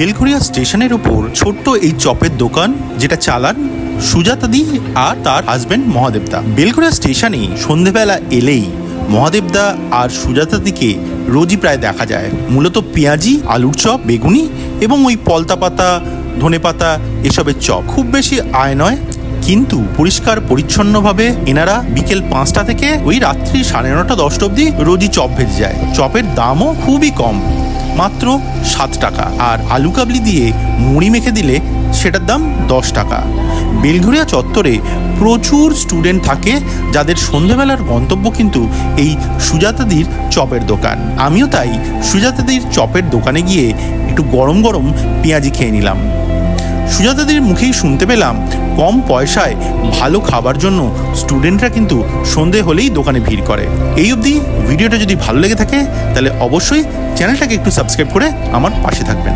বেলঘরিয়া স্টেশনের উপর ছোট্ট এই চপের দোকান, যেটা চালান সুজাতাদি আর তার হাজবেন্ড মহাদেবদা। বেলঘরিয়া স্টেশনে সন্ধেবেলা এলেই মহাদেবদা আর সুজাতাদিকে রোজই প্রায় দেখা যায়। মূলত পেঁয়াজি, আলুর চপ, বেগুনি এবং ওই পলতা পাতা, ধনে পাতা এসবের চপ। খুব বেশি আয় নয়, কিন্তু পরিষ্কার পরিচ্ছন্নভাবে এনারা বিকেল পাঁচটা থেকে ওই রাত্রি সাড়ে নটা দশটা অবধি রোজই চপ ভেজে যায়। চপের দামও খুবই কম। মাত্র সাত টাকা। আর আলু কাবলি দিয়ে মুড়ি মেখে দিলে সেটার দাম দশ টাকা। বেলঘুরিয়া চত্বরে প্রচুর স্টুডেন্ট থাকে যাদের সন্ধেবেলার গন্তব্য কিন্তু এই সুজাতাদির চপের দোকান। আমিও তাই সুজাতাদির চপের দোকানে গিয়ে একটু গরম গরম পেঁয়াজি খেয়ে নিলাম। সুজাতাদির মুখেই শুনতে পেলাম, কম পয়সায় ভালো খাবার জন্য স্টুডেন্টরা কিন্তু সন্ধে হলেই দোকানে ভিড় করে। এই অবধি ভিডিওটা যদি ভালো লেগে থাকে, তাহলে অবশ্যই চ্যানেলটাকে একটু সাবস্ক্রাইব করে আমার পাশে থাকবেন।